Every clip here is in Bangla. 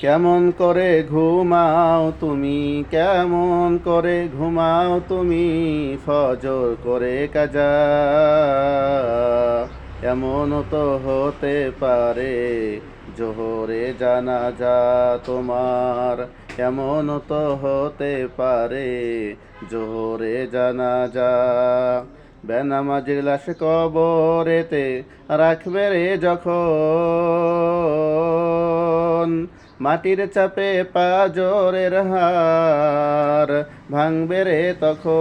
কেমন করে ঘুমাও তুমি? কেমন করে ঘুমাও তুমি? ফজর করে কাজা। এমন তো হতে পারে জোহরে জানা যা তোমার। এমন তো হতে পারে জোহরে জানা যা বেনামাজির লাশ কবরেতে রাখবে রে যখন। মাটির চাপে পা পাজরের হার ভাঙবে রে তখন।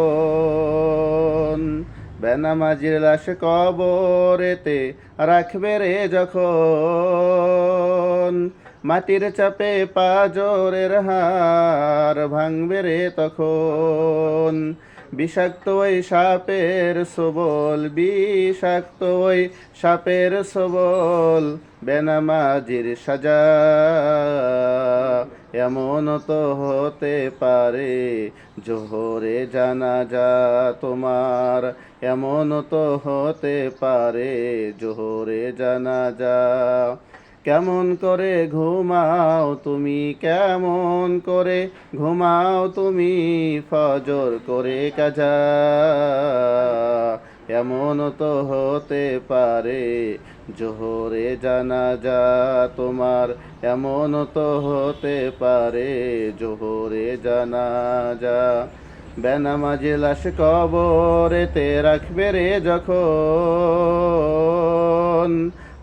বেনামাজির লাশ কবরেতে রাখবে রে যখন। মাটির চাপে পা পাজরের হার ভাঙবে রে তখন। বিষাক্ত ওই সাপের সবল, বিষাক্ত ওই সাপের সবল, বেনামাজির সাজা এমন তো হতে পারে, জোহরে জানা যা তোমার এমন তো হতে পারে, জোহরে জানা যা কেমন করে ঘুমাও তুমি, কেমন করে ঘুমাও তুমি, ফজর করে কাজা। এমন তো হতে পারে জোহরে জানা যা তোমার, এমন তো হতে পারে জোহরে জানা যা বেনামাজি লাশ কবরেতে রাখবে রে যখন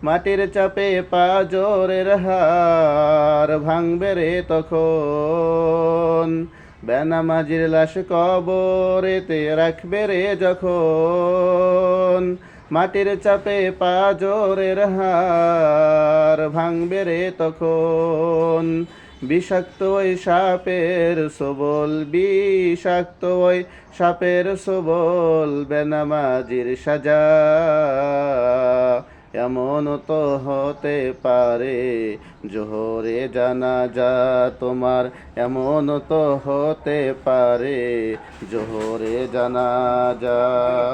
মাটির চাপে পাজরের হার ভাঙবে রে তখন। বেনামাজির লাশ কবরেতে রাখবে রে যখন। মাটির চাপে পা পাজরের হার ভাঙবে রে তখন। বিষাক্ত ওই সাপের সবল, বিষাক্ত ওই সাপের সবল বেনামাজির সাজা। এমন তো হতে পারে, জোহরে জানা যা তোমার এমন তো হতে পারে, জোহরে জানা যা